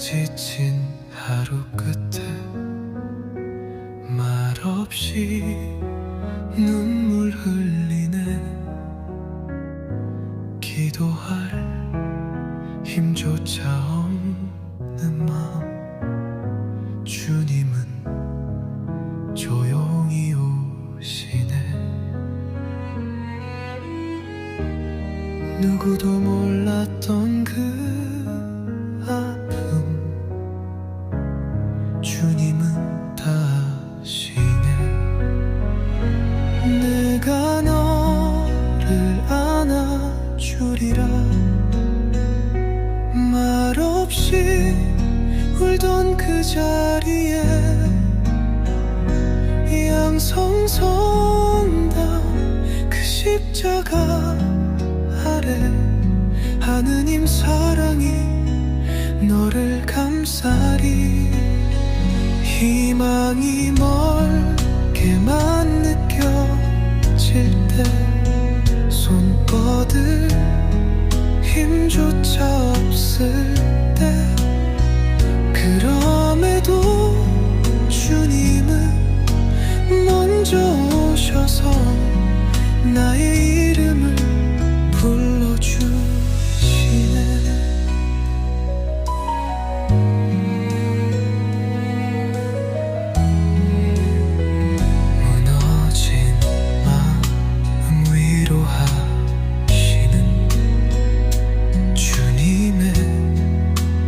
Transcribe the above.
지친 하루 끝에 말없이 눈물 흘리네. 기도할 힘조차 없는 마음. 주님은 조용히 오시네. 누구도 몰랐던 그 내가 너를 안아주리라. 말없이 울던 그 자리에 양성성당 그 십자가 아래 하느님 사랑이 너를 감싸리 희망이 멀게만 때 손 뻗을 힘조차 없을 때 그럼에도 주님은 먼저 오셔서 나의